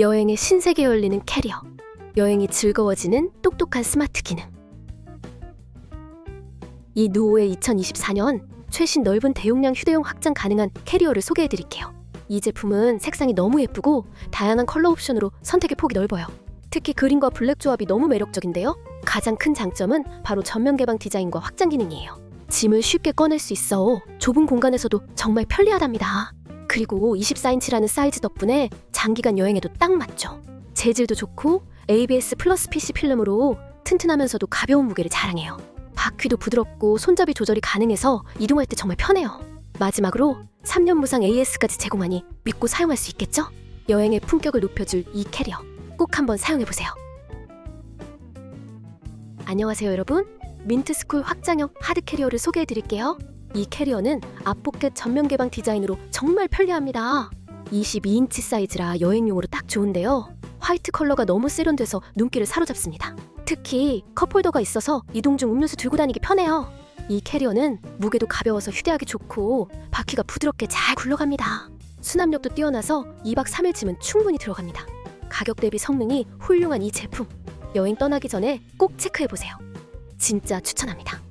여행의 신세계 열리는 캐리어. 여행이 즐거워지는 똑똑한 스마트 기능. 이 노후의 2024년 최신 넓은 대용량 휴대용 확장 가능한 캐리어를 소개해 드릴게요. 이 제품은 색상이 너무 예쁘고 다양한 컬러 옵션으로 선택의 폭이 넓어요. 특히 그린과 블랙 조합이 너무 매력적인데요. 가장 큰 장점은 바로 전면 개방 디자인과 확장 기능이에요. 짐을 쉽게 꺼낼 수 있어 좁은 공간에서도 정말 편리하답니다. 그리고 24인치라는 사이즈 덕분에 장기간 여행에도 딱 맞죠. 재질도 좋고 ABS 플러스 PC 필름으로 튼튼하면서도 가벼운 무게를 자랑해요. 바퀴도 부드럽고 손잡이 조절이 가능해서 이동할 때 정말 편해요. 마지막으로 3년 무상 AS까지 제공하니 믿고 사용할 수 있겠죠? 여행의 품격을 높여줄 이 캐리어 꼭 한번 사용해보세요. 안녕하세요 여러분. 민트스쿨 확장형 하드 캐리어를 소개해드릴게요. 이 캐리어는 앞포켓 전면 개방 디자인으로 정말 편리합니다. 22인치 사이즈라 여행용으로 딱 좋은데요. 화이트 컬러가 너무 세련돼서 눈길을 사로잡습니다. 특히 컵홀더가 있어서 이동 중 음료수 들고 다니기 편해요. 이 캐리어는 무게도 가벼워서 휴대하기 좋고 바퀴가 부드럽게 잘 굴러갑니다. 수납력도 뛰어나서 2박 3일 짐은 충분히 들어갑니다. 가격 대비 성능이 훌륭한 이 제품. 여행 떠나기 전에 꼭 체크해 보세요. 진짜 추천합니다.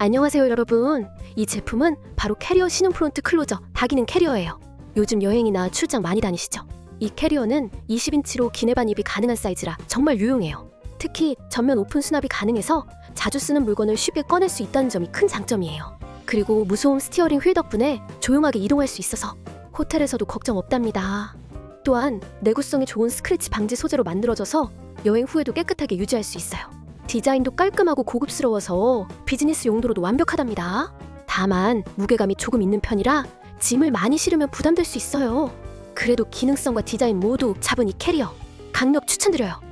안녕하세요 여러분. 이 제품은 바로 캐리어 신용 프론트 클로저 다기능 캐리어예요. 요즘 여행이나 출장 많이 다니시죠? 이 캐리어는 20인치로 기내반 입이 가능한 사이즈라 정말 유용해요. 특히 전면 오픈 수납이 가능해서 자주 쓰는 물건을 쉽게 꺼낼 수 있다는 점이 큰 장점이에요. 그리고 무소음 스티어링 휠 덕분에 조용하게 이동할 수 있어서 호텔에서도 걱정 없답니다. 또한 내구성이 좋은 스크래치 방지 소재로 만들어져서 여행 후에도 깨끗하게 유지할 수 있어요. 디자인도 깔끔하고 고급스러워서 비즈니스 용도로도 완벽하답니다. 다만 무게감이 조금 있는 편이라 짐을 많이 실으면 부담될 수 있어요. 그래도 기능성과 디자인 모두 잡은 이 캐리어 강력 추천드려요.